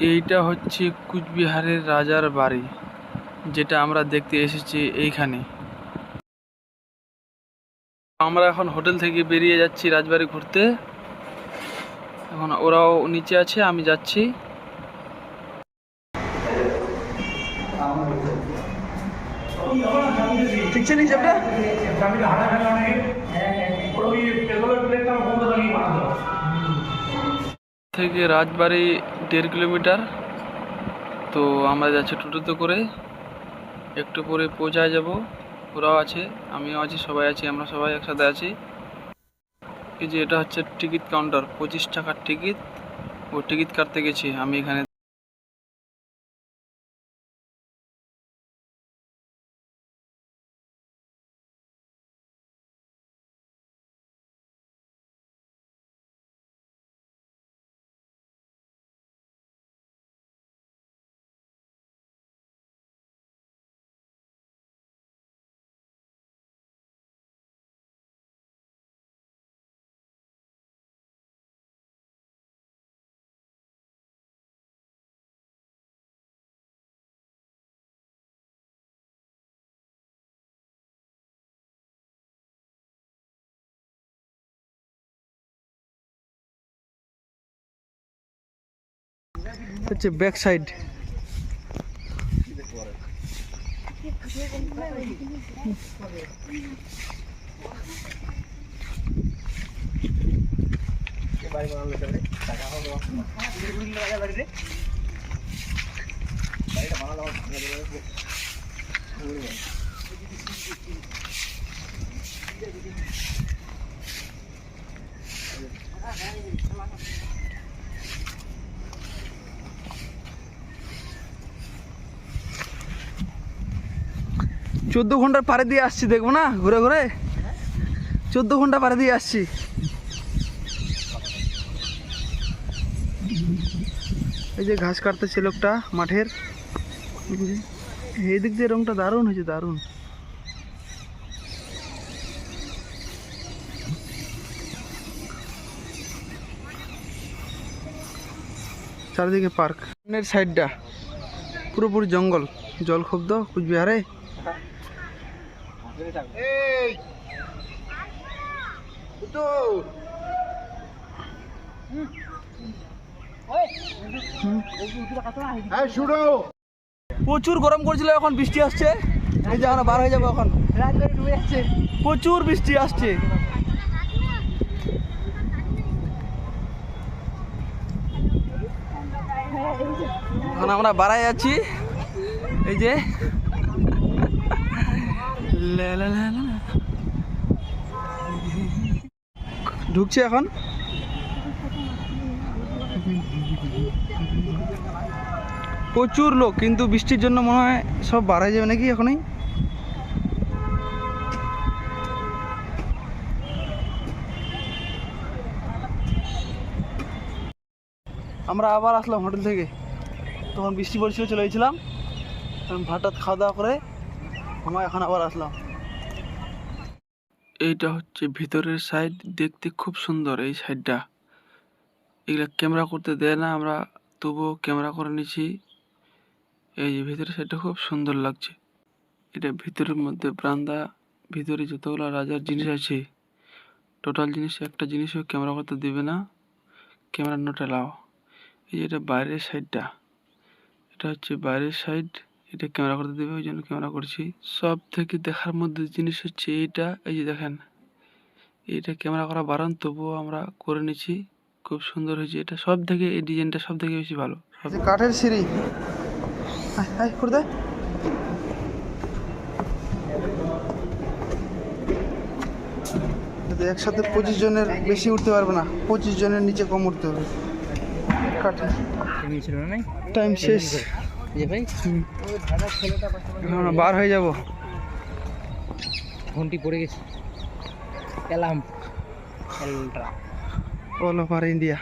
এইটা হচ্ছে কুচবিহারের রাজার বাড়ি যেটা আমরা দেখতে এসেছি এইখানে। আমরা এখন হোটেল থেকে বেরিয়ে যাচ্ছি রাজবাড়ি ঘুরতে। এখন ওরাও নিচে আছে আমি যাচ্ছি। ঠিক আছে থেকে রাজবাড়ি দেড় কিলোমিটার। তো আমরা যাচ্ছি টোটোতে করে। একটু পরে পৌঁছায় যাব। ওরাও আছে, আমিও আছি, সবাই আছি, আমরা সবাই একসাথে আছি। এই যে এটা হচ্ছে টিকিট কাউন্টার, পঁচিশ টাকার টিকিট। ও টিকিট কাটতে গেছি, আমি এখানে হচ্ছে ব্যাক সাইড। চোদ্দ ঘণ্টার পারে দিয়ে আসছি, দেখব না? ঘুরে ঘুরে? চোদ্দ ঘণ্টা পারে দিয়ে আসছি। এই যে ঘাস কাটতেছে লোকটা মাঠের। এই দিক দিয়ে রংটা দারুণ হয়েছে, দারুণ। চারিদিকে পার্ক। সাইডটা পুরোপুরি জঙ্গল, জলক্ষুব্ধ কুচবিহারে। প্রচুর গরম করছিল এখন বৃষ্টি আসছে। এই যে আমরা বার হয়ে যাব এখন। প্রচুর বৃষ্টি আসছে। এখন আমরা বাড়াই যাচ্ছি এই যে। ঢুকছে এখন? প্রচুর লোক, কিন্তু বৃষ্টির জন্য মনে হয় সব বাড়াই যাবে নাকি এখনই? আমরা আবার আসলাম হোটেল থেকে। তখন বৃষ্টি পড়ছিল, চলে গেছিলাম। ভাত খাওয়া দাওয়া করে আমরা এখন আবার আসলাম। এইটা হচ্ছে ভিতরের সাইড দেখতে খুব সুন্দর এই সাইডটা এগুলা ক্যামেরা করতে দেয় না আমরা, তবুও ক্যামেরা করে নিছি। এই যে ভিতরের সাইডটা খুব সুন্দর লাগছে। এটা ভিতরের মধ্যে ব্রান্দা, ভিতরে যতগুলো রাজার জিনিস আছে টোটাল জিনিস, একটা জিনিসও ক্যামেরা করতে দেবে না। ক্যামেরা নোট এলাও এই যে এটা বাইরের সাইডটা এটা হচ্ছে বাইরের সাইড এটা ক্যামেরা করতে দেবে ওই জন্য ক্যামেরা করছি। সব থেকে দেখার মধ্যে জিনিস হচ্ছে এইটা এই যে দেখেন এইটা ক্যামেরা করা বারণ তবুও আমরা করে নিচ্ছি। খুব সুন্দর হয়েছে এটা। সব থেকে এই ডিজাইনটা সব থেকে বেশি ভালো। কাঠের সিঁড়ি। করে দে। একসাথে পঁচিশ জনের বেশি উঠতে পারবে না পঁচিশ জনের নিচে কম উঠতে হবে। কাঠের। টাইম শেষ। বার হয়ে যাব। ঘন্টি পড়ে গেছে। এলাম all over India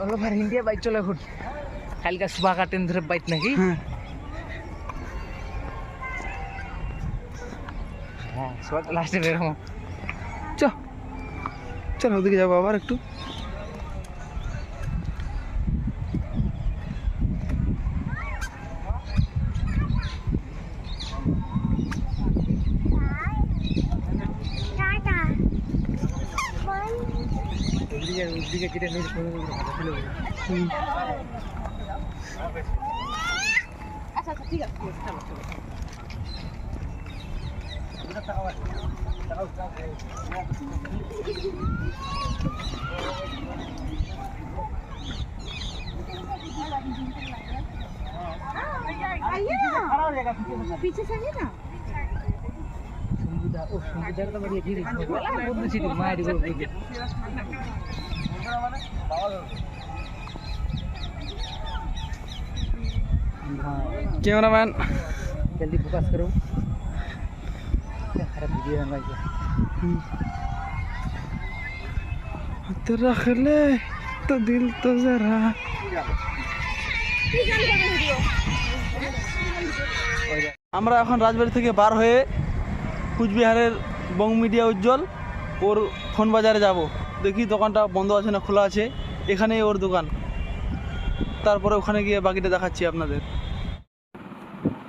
all over India bike চলে এখন। কালকে সুভা কাটেন ধরে বাইক নাকি? হ্যাঁ। হ্যাঁ লাস্টে বেরোবো চ। চল ওদিকে যাব আবার একটু। দিকে কেটে নিয়ে কোনো ভালো ছিল আচ্ছা আচ্ছা ঠিক আছে ঠিক আছে, চলো চলো पीछे से है ना ক্যামেরাম্যান जल्दी फोकस करो क्या खराब वीडियो बन रहा है हाथ रख ले तो दिल तो जरा আমরা এখন রাজবাড়ি থেকে বার হয়ে কুচবিহারের বং মিডিয়া উজ্জ্বল, ওর ফোন বাজারে যাব। দেখি দোকানটা বন্ধ আছে না খোলা আছে। এখানেই ওর দোকান। তারপরে ওখানে গিয়ে বাকিটা দেখাচ্ছি আপনাদের।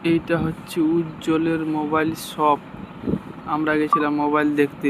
এইটা হচ্ছে উজ্জ্বলের মোবাইল শপ। আমরা গেছিলাম মোবাইল দেখতে।